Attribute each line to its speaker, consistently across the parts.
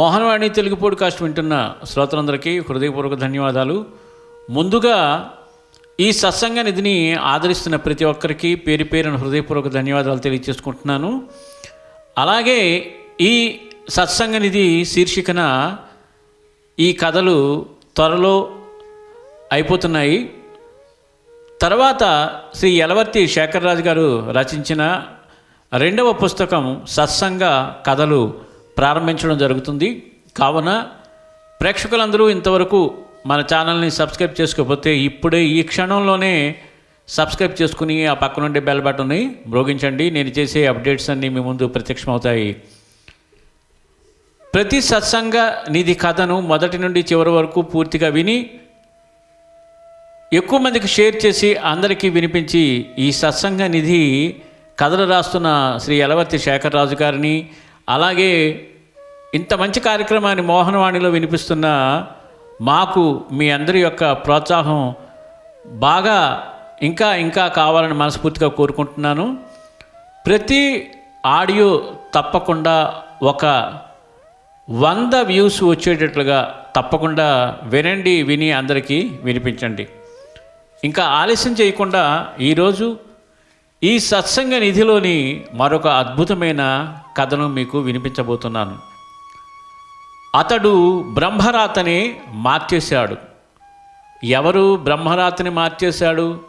Speaker 1: Mohanavani Telugu podcast వింటున్న శ్రోతలందరికీ హృదయపూర్వక ధన్యవాదాలు. ముందుగా ఈ సత్సంగ నిధిని ఆదరిస్తున్న ప్రతి ఒక్కరికి పేరు పేరున హృదయపూర్వక ధన్యవాదాలు తెలియజేసుకుంటున్నాను. అలాగే ఈ సత్సంగ నిధి శీర్షికన ఈ కథలు త్వరలో అయిపోతున్నాయి. తర్వాత శ్రీ యలవర్తి శేఖర్రాజు గారు రచించిన రెండవ పుస్తకం సత్సంగ కథలు ప్రారంభించడం జరుగుతుంది. కావున ప్రేక్షకులందరూ ఇంతవరకు మన ఛానల్ని సబ్స్క్రైబ్ చేసుకోకపోతే ఇప్పుడే ఈ క్షణంలోనే సబ్స్క్రైబ్ చేసుకుని ఆ పక్కన ఉండే బెల్ బటన్ని మ్రోగించండి. నేను చేసే అప్డేట్స్ అన్నీ మీ ముందు ప్రత్యక్షమవుతాయి. ప్రతి సత్సంగ నిధి కథను మొదటి నుండి చివరి వరకు పూర్తిగా విని ఎక్కువ మందికి షేర్ చేసి అందరికీ వినిపించి ఈ సత్సంగ నిధి కథలు రాస్తున్న శ్రీ యలవర్తి శేఖర్ రాజు గారిని అలాగే ఇంత మంచి కార్యక్రమాన్ని మోహనవాణిలో వినిపిస్తున్న మాకు మీ అందరి యొక్క ప్రోత్సాహం బాగా ఇంకా ఇంకా కావాలని మనస్ఫూర్తిగా కోరుకుంటున్నాను. ప్రతి ఆడియో తప్పకుండా ఒక వంద వ్యూస్ వచ్చేటట్లుగా తప్పకుండా వినండి విని అందరికీ వినిపించండి. ఇంకా ఆలస్యం చేయకుండా ఈరోజు ఈ సత్సంగ నిధిలోని మరొక అద్భుతమైన కథను మీకు వినిపించబోతున్నాను. అతడు బ్రహ్మరాతని మార్చేశాడు. ఎవరు బ్రహ్మరాతని మార్చేశాడు?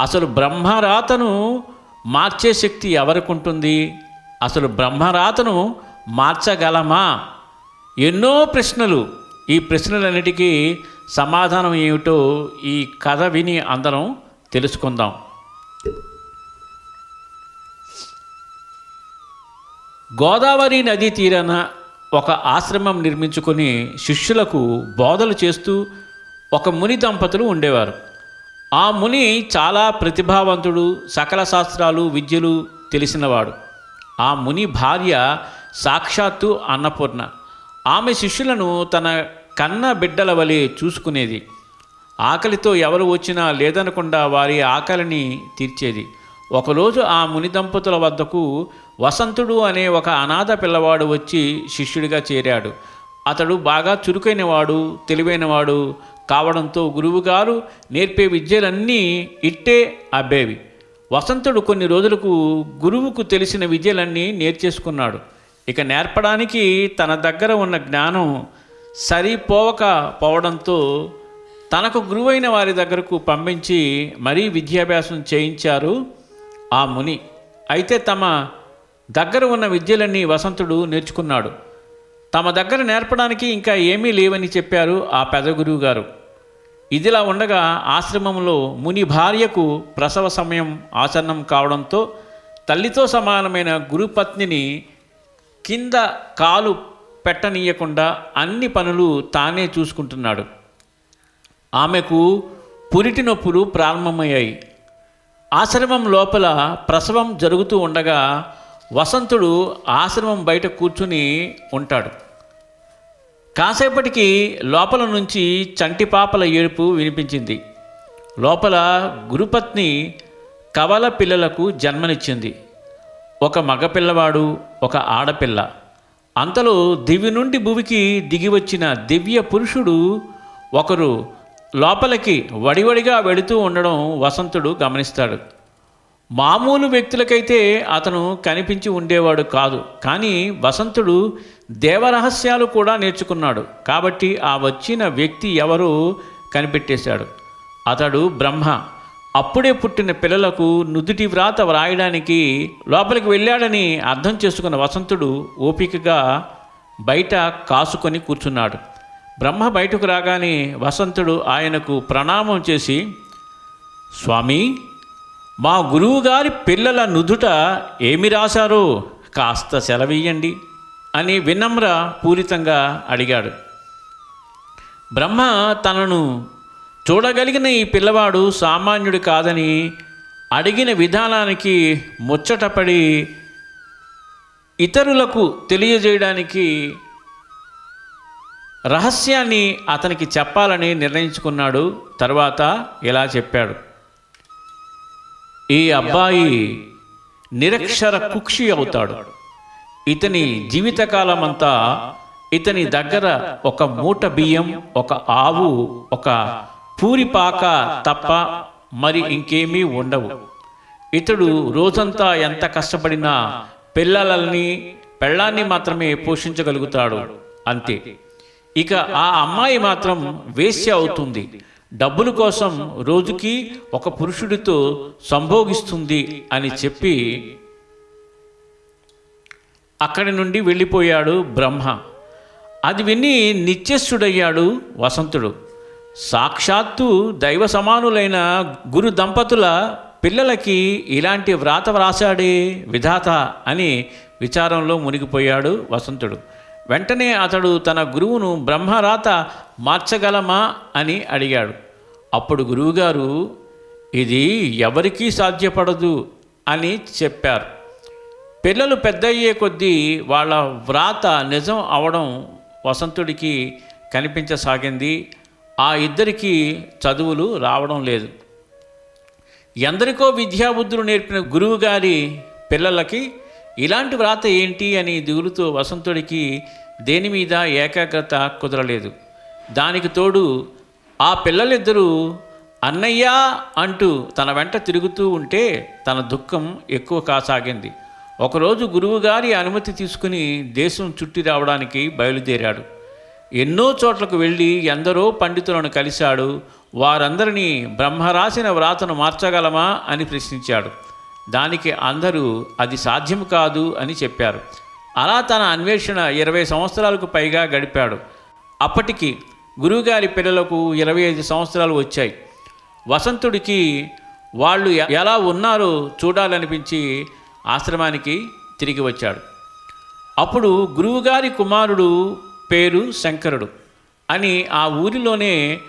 Speaker 1: అసలు బ్రహ్మరాతను మార్చే శక్తి ఎవరికి ఉంటుంది అసలు బ్రహ్మరాతను మార్చగలమా? ఎన్నో ప్రశ్నలు. ఈ ప్రశ్నలన్నిటికీ సమాధానం ఏమిటో ఈ కథ విని అందరం తెలుసుకుందాం. గోదావరి నదీ తీరాన ఒక ఆశ్రమం నిర్మించుకొని శిష్యులకు బోధలు చేస్తూ ఒక ముని దంపతులు ఉండేవారు. ఆ ముని చాలా ప్రతిభావంతుడు సకల శాస్త్రాలు విద్యలు తెలిసినవాడు. ఆ ముని భార్య సాక్షాత్తు అన్నపూర్ణ. ఆమె శిష్యులను తన కన్న బిడ్డల వలె చూసుకునేది. ఆకలితో ఎవరు వచ్చినా లేదనకుండా వారి ఆకలిని తీర్చేది. ఒకరోజు ఆ ముని దంపతుల వద్దకు వసంతుడు అనే ఒక అనాథ పిల్లవాడు వచ్చి శిష్యుడిగా చేరాడు. అతడు బాగా చురుకైనవాడు తెలివైనవాడు కావడంతో గురువుగారు నేర్పే విద్యలన్నీ ఇట్టే అబ్బేవి. వసంతుడు కొన్ని రోజులకు గురువుకు తెలిసిన విద్యలన్నీ నేర్చేసుకున్నాడు. ఇక నేర్పడానికి తన దగ్గర ఉన్న జ్ఞానం సరిపోవక పోవడంతో తనకు గురువైన వారి దగ్గరకు పంపించి మరీ విద్యాభ్యాసం చేయించారు ఆ ముని అయితే తమ దగ్గర ఉన్న విద్యలన్నీ వసంతుడు నేర్చుకున్నాడు. తమ దగ్గర నేర్పడానికి ఇంకా ఏమీ లేవని చెప్పారు ఆ పెదగురువు గారు ఇదిలా ఉండగా ఆశ్రమంలో ముని భార్యకు ప్రసవ సమయం ఆసన్నం కావడంతో తల్లితో సమానమైన గురుపత్నిని కింద కాలు పెట్టనీయకుండా అన్ని పనులు తానే చూసుకుంటున్నాడు. ఆమెకు పురిటి నొప్పులు ప్రారంభమయ్యాయి. ఆశ్రమం లోపల ప్రసవం జరుగుతూ ఉండగా వసంతుడు ఆశ్రమం బయట కూర్చుని ఉంటాడు. కాసేపటికి లోపల నుంచి చంటిపాపల ఏడుపు వినిపించింది. లోపల గురుపత్ని కవల పిల్లలకు జన్మనిచ్చింది. ఒక మగపిల్లవాడు ఒక ఆడపిల్ల. అంతలో దివి నుండి భూమికి దిగి వచ్చిన దివ్య పురుషుడు ఒకరు లోపలికి వడివడిగా వెళుతూ ఉండడం వసంతుడు గమనిస్తాడు. మామూలు వ్యక్తులకైతే అతను కనిపించి ఉండేవాడు కాదు. కానీ వసంతుడు దేవరహస్యాలు కూడా నేర్చుకున్నాడు. కాబట్టి ఆ వచ్చిన వ్యక్తి ఎవరు కనిపెట్టేశాడు. అతడు బ్రహ్మ. అప్పుడే పుట్టిన పిల్లలకు నుదుటి వ్రాత వ్రాయడానికి లోపలికి వెళ్ళాడని అర్థం చేసుకున్న వసంతుడు ఓపికగా బయట కాసుకొని కూర్చున్నాడు. బ్రహ్మ బయటకు రాగానే వసంతుడు ఆయనకు ప్రణామం చేసి స్వామి మా గురువుగారి పిల్లల నుదుట ఏమి రాశారో కాస్త సెలవీయండి అని వినమ్ర పూరితంగా అడిగాడు. బ్రహ్మ తనను చూడగలిగిన ఈ పిల్లవాడు సామాన్యుడు కాదని అడిగిన విధానానికి ముచ్చటపడి ఇతరులకు తెలియజేయడానికి రహస్యాన్ని అతనికి చెప్పాలని నిర్ణయించుకున్నాడు. తర్వాత ఇలా చెప్పాడు. ఈ అబ్బాయి నిరక్షర కుక్షి అవుతాడు. ఇతని జీవితకాలమంతా ఇతని దగ్గర ఒక మూట బియ్యం ఒక ఆవు ఒక పూరిపాక తప్ప మరి ఇంకేమీ ఉండవు. ఇతడు రోజంతా ఎంత కష్టపడినా పిల్లలని పెళ్ళాన్ని మాత్రమే పోషించగలుగుతాడు. అంతే. ఇక ఆ అమ్మాయి మాత్రం వేశ్య అవుతుంది. డబ్బుల కోసం రోజుకి ఒక పురుషుడితో సంభోగిస్తుంది అని చెప్పి అక్కడి నుండి వెళ్ళిపోయాడు బ్రహ్మ. అది విని నిత్యస్థుడయ్యాడు వసంతుడు. సాక్షాత్తు దైవ సమానులైన గురు దంపతుల పిల్లలకి ఇలాంటి వ్రాత వ్రాసాడే విధాత అని విచారంలో మునిగిపోయాడు వసంతుడు. వెంటనే అతడు తన గురువును బ్రహ్మరాత మార్చగలమా అని అడిగాడు. అప్పుడు గురువుగారు ఇది ఎవరికీ సాధ్యపడదు అని చెప్పారు. పిల్లలు పెద్దయ్యే కొద్దీ వాళ్ళ వ్రాత నిజం అవడం వసంతుడికి కనిపించసాగింది. ఆ ఇద్దరికి చదువులు రావడం లేదు. ఎందరికో విద్యాబుద్ధులు నేర్పిన గురువుగారి పిల్లలకి ఇలాంటి వ్రాత ఏంటి అని దిగులుతో వసంతుడికి దేని మీద ఏకాగ్రత కుదరలేదు. దానికి తోడు ఆ పిల్లలిద్దరూ అన్నయ్య అంటూ తన వెంట తిరుగుతూ ఉంటే తన దుఃఖం ఎక్కువ కాసాగింది. ఒకరోజు గురువుగారి అనుమతి తీసుకుని దేశం చుట్టి రావడానికి బయలుదేరాడు. ఎన్నో చోట్లకు వెళ్ళి ఎందరో పండితులను కలిశాడు. వారందరినీ బ్రహ్మ రాసిన వ్రాతను మార్చగలమా అని ప్రశ్నించాడు. దానికి అందరూ అది సాధ్యం కాదు అని చెప్పారు. అలా తన అన్వేషణ ఇరవై సంవత్సరాలకు పైగా గడిపాడు. అప్పటికి గురువుగారి పిల్లలకు ఇరవై ఐదు సంవత్సరాలు వచ్చాయి. వసంతుడికి వాళ్ళు ఎలా ఉన్నారో చూడాలనిపించి ఆశ్రమానికి తిరిగి వచ్చాడు. అప్పుడు గురువుగారి కుమారుడు పేరు శంకరుడు అని ఆ ఊరిలోనే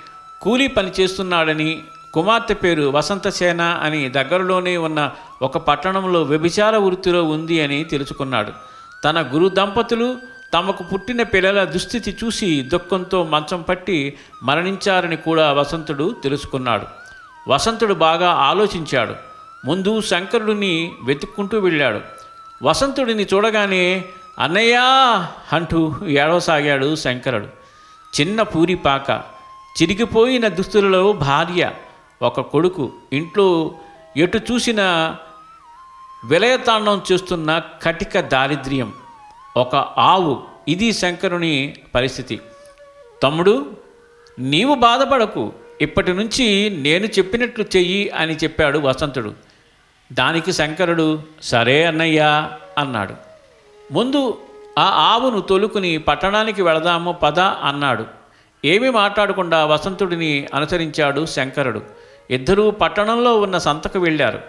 Speaker 1: కూలీ పని చేస్తున్నాడని కుమార్తె పేరు వసంతసేన అని దగ్గరలోనే ఉన్న ఒక పట్టణంలో వ్యభిచార వృత్తిలో ఉంది అని తెలుసుకున్నాడు. తన గురు దంపతులు తమకు పుట్టిన పిల్లల దుస్థితి చూసి దుఃఖంతో మంచం పట్టి మరణించారని కూడా వసంతుడు తెలుసుకున్నాడు. వసంతుడు బాగా ఆలోచించాడు. ముందు శంకరుడిని వెతుక్కుంటూ వెళ్ళాడు. వసంతుడిని చూడగానే అన్నయ్యా అంటూ ఏడవసాగాడు శంకరుడు. చిన్న పూరిపాక చిరిగిపోయిన దుస్తులలో భార్య ఒక కొడుకు ఇంట్లో ఎటు చూసినా విలయతాండం చేస్తున్న కటిక దారిద్ర్యం ఒక ఆవు ఇది శంకరుని పరిస్థితి. తమ్ముడు నీవు బాధపడకు ఇప్పటి నుంచి నేను చెప్పినట్లు చెయ్యి అని చెప్పాడు వసంతుడు. దానికి శంకరుడు సరే అన్నయ్యా అన్నాడు. ముందు ఆ ఆవును తొలుకుని పట్టణానికి వెళదాము పద అన్నాడు. ఏమీ మాట్లాడకుండా వసంతుడిని అనుసరించాడు శంకరుడు. ఇద్దరూ పట్టణంలో ఉన్న సంతకు వెళ్ళారు.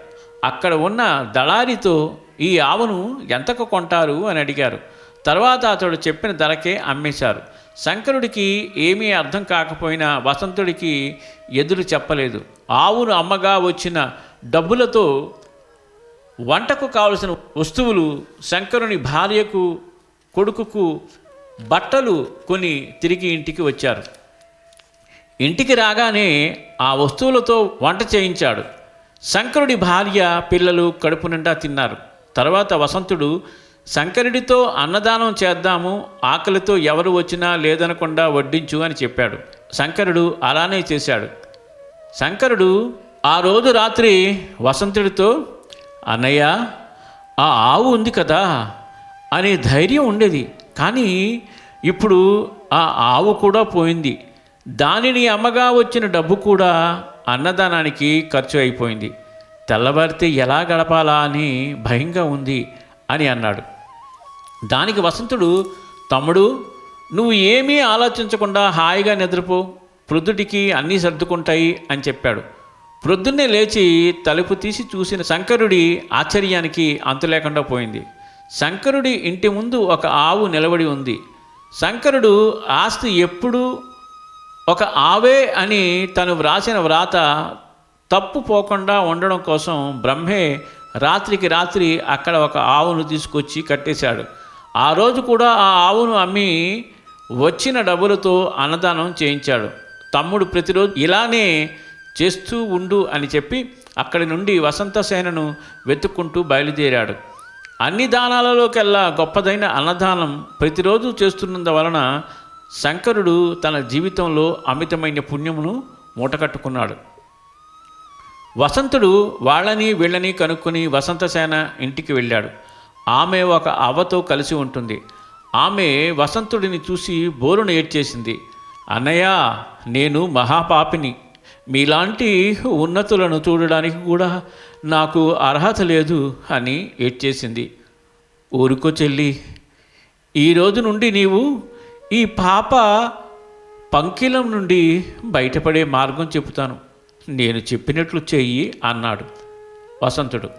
Speaker 1: అక్కడ ఉన్న దళారితో ఈ ఆవును ఎంతకు కొంటారు అని అడిగారు. తర్వాత అతడు చెప్పిన ధరకే అమ్మేశారు. శంకరుడికి ఏమీ అర్థం కాకపోయినా వసంతుడికి ఎదురు చెప్పలేదు. ఆవును అమ్మగా వచ్చిన డబ్బులతో వంటకు కావలసిన వస్తువులు శంకరుని భార్యకు కొడుకుకు బట్టలు కొని తిరిగి ఇంటికి వచ్చారు. ఇంటికి రాగానే ఆ వస్తువులతో వంట చేయించాడు. శంకరుడి భార్య పిల్లలు కడుపు నిండా తిన్నారు. తర్వాత వసంతుడు శంకరుడితో అన్నదానం చేద్దాము ఆకలితో ఎవరు వచ్చినా లేదనకుండా వడ్డించు అని చెప్పాడు. శంకరుడు అలానే చేశాడు. శంకరుడు ఆ రోజు రాత్రి వసంతుడితో అన్నయ్య ఆ ఆవు ఉంది కదా అనే ధైర్యం ఉండేది. కానీ ఇప్పుడు ఆ ఆవు కూడా పోయింది. దానిని అమ్మగా వచ్చిన డబ్బు కూడా అన్నదానానికి ఖర్చు అయిపోయింది. తెల్లవారితే ఎలా గడపాలా అని భయంగా ఉంది అని అన్నాడు. దానికి వసంతుడు తమ్ముడు నువ్వు ఏమీ ఆలోచించకుండా హాయిగా నిద్రపో. ప్రొద్దుటికి అన్నీ సర్దుకుంటాయి అని చెప్పాడు. ప్రొద్దున్నే లేచి తలుపు తీసి చూసిన శంకరుడి ఆశ్చర్యానికి అంతు లేకుండా పోయింది. శంకరుడి ఇంటి ముందు ఒక ఆవు నిలబడి ఉంది. శంకరుడు ఆస్తి ఎప్పుడూ ఒక ఆవే అని తను వ్రాసిన వ్రాత తప్పు పోకుండా ఉండడం కోసం బ్రహ్మే రాత్రికి రాత్రి అక్కడ ఒక ఆవును తీసుకొచ్చి కట్టేశాడు. ఆ రోజు కూడా ఆ ఆవును అమ్మి వచ్చిన డబ్బులతో అన్నదానం చేయించాడు. తమ్ముడు ప్రతిరోజు ఇలానే చేస్తూ ఉండు అని చెప్పి అక్కడి నుండి వసంతసేనను వెతుక్కుంటూ బయలుదేరాడు. అన్ని దానాలలోకెల్లా గొప్పదైన అన్నదానం ప్రతిరోజు చేస్తున్నందువలన శంకరుడు తన జీవితంలో అమితమైన పుణ్యమును మూటకట్టుకున్నాడు. వసంతుడు వాళ్ళని వీళ్ళని కనుక్కొని వసంతసేన ఇంటికి వెళ్ళాడు. ఆమె ఒక అవ్వతో కలిసి ఉంటుంది. ఆమె వసంతుడిని చూసి బోరును ఏడ్చేసింది. అన్నయ్య నేను మహాపాపిని. మీలాంటి ఉన్నతులను చూడడానికి కూడా నాకు అర్హత లేదు అని ఏడ్చేసింది. ఊరుకో చెల్లి. ఈ రోజు నుండి నీవు ఈ పాప పంకిలం నుండి బయటపడే మార్గం చెబుతాను. నేను చెప్పినట్లు చెయ్యి అన్నాడు వసంతుడు.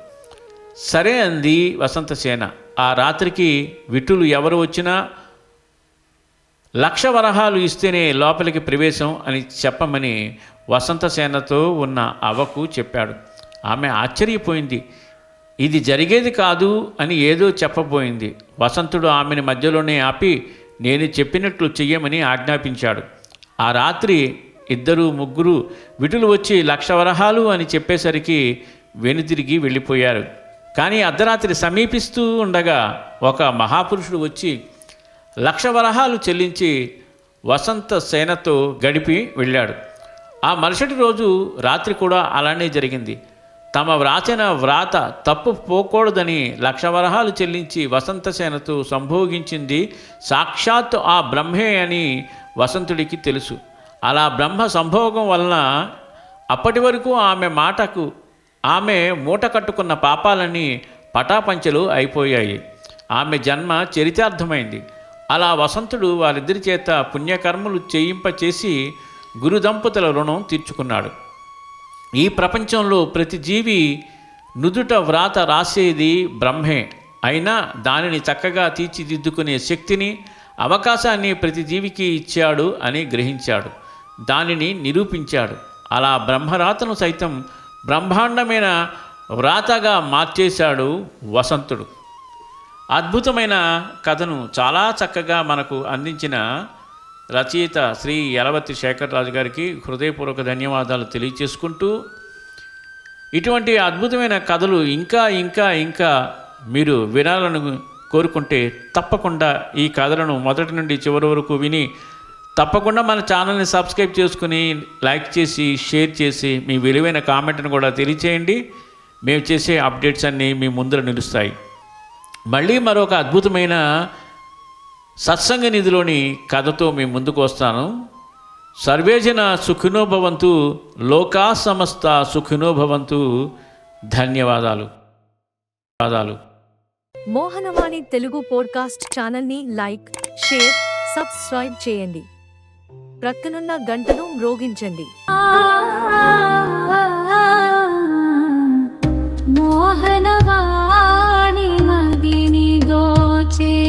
Speaker 1: సరే అంది వసంతసేన. ఆ రాత్రికి విటులు ఎవరు వచ్చినా లక్ష వరహాలు ఇస్తేనే లోపలికి ప్రవేశం అని చెప్పమని వసంతసేనతో ఉన్న అవ్వకు చెప్పాడు. ఆమె ఆశ్చర్యపోయింది. ఇది జరిగేది కాదు అని ఏదో చెప్పబోయింది. వసంతుడు ఆమెను మధ్యలోనే ఆపి నేను చెప్పినట్లు చెయ్యమని ఆజ్ఞాపించాడు. ఆ రాత్రి ఇద్దరు ముగ్గురు విటులు వచ్చి లక్ష వరహాలు అని చెప్పేసరికి వెనుతిరిగి వెళ్ళిపోయారు. కానీ అర్ధరాత్రి సమీపిస్తూ ఉండగా ఒక మహాపురుషుడు వచ్చి లక్ష వరహాలు చెల్లించి వసంత సేనతో గడిపి వెళ్ళాడు. ఆ మరుసటి రోజు రాత్రి కూడా అలానే జరిగింది. తమ వ్రాసిన వ్రాత తప్పు పోకూడదని లక్షవరహాలు చెల్లించి వసంతసేనతో సంభోగించింది సాక్షాత్ ఆ బ్రహ్మే అని వసంతుడికి తెలుసు. అలా బ్రహ్మ సంభోగం వలన అప్పటి వరకు ఆమె మాటకు ఆమె మూట కట్టుకున్న పాపాలని పటాపంచలు అయిపోయాయి. ఆమె జన్మ చరితార్థమైంది. అలా వసంతుడు వారిద్దరి చేత పుణ్యకర్మలు చేయింపచేసి గురు దంపతుల రుణం తీర్చుకున్నాడు. ఈ ప్రపంచంలో ప్రతి జీవి నుదుట వ్రాత రాసేది బ్రహ్మే. అయినా దానిని చక్కగా తీర్చిదిద్దుకునే శక్తిని అవకాశాన్ని ప్రతి జీవికి ఇచ్చాడు అని గ్రహించాడు. దానిని నిరూపించాడు. అలా బ్రహ్మరాతను సైతం బ్రహ్మాండమైన వ్రాతగా మార్చేశాడు వసంతుడు. అద్భుతమైన కథను చాలా చక్కగా మనకు అందించిన రచయిత శ్రీ యలవతి శేఖరరాజు గారికి హృదయపూర్వక ధన్యవాదాలు తెలియచేసుకుంటూ ఇటువంటి అద్భుతమైన కథలు ఇంకా ఇంకా ఇంకా మీరు వినాలను కోరుకుంటే తప్పకుండా ఈ కథలను మొదటి నుండి చివరి వరకు విని తప్పకుండా మన ఛానల్ని సబ్స్క్రైబ్ చేసుకుని లైక్ చేసి షేర్ చేసి మీ విలువైన కామెంట్ని కూడా తెలియచేయండి. మేము చేసే అప్డేట్స్ అన్నీ మీ ముందర నిలుస్తాయి. మళ్ళీ మరొక అద్భుతమైన సత్సంగ నిధిలోని కథతో మీ ముందుకు వస్తాను. సర్వేజన సుఖినోభవంతు లోకా సమస్త సుఖినోభవంతు. ధన్యవాదాలు. ధన్యవాదాలు.
Speaker 2: మోహనవాణి తెలుగు పోడ్కాస్ట్ ఛానల్ని లైక్ షేర్ సబ్స్క్రైబ్ చేయండి. ప్రక్కనున్న గంటను మ్రోగించండి.
Speaker 3: మోహనవాణి మదిని దోచే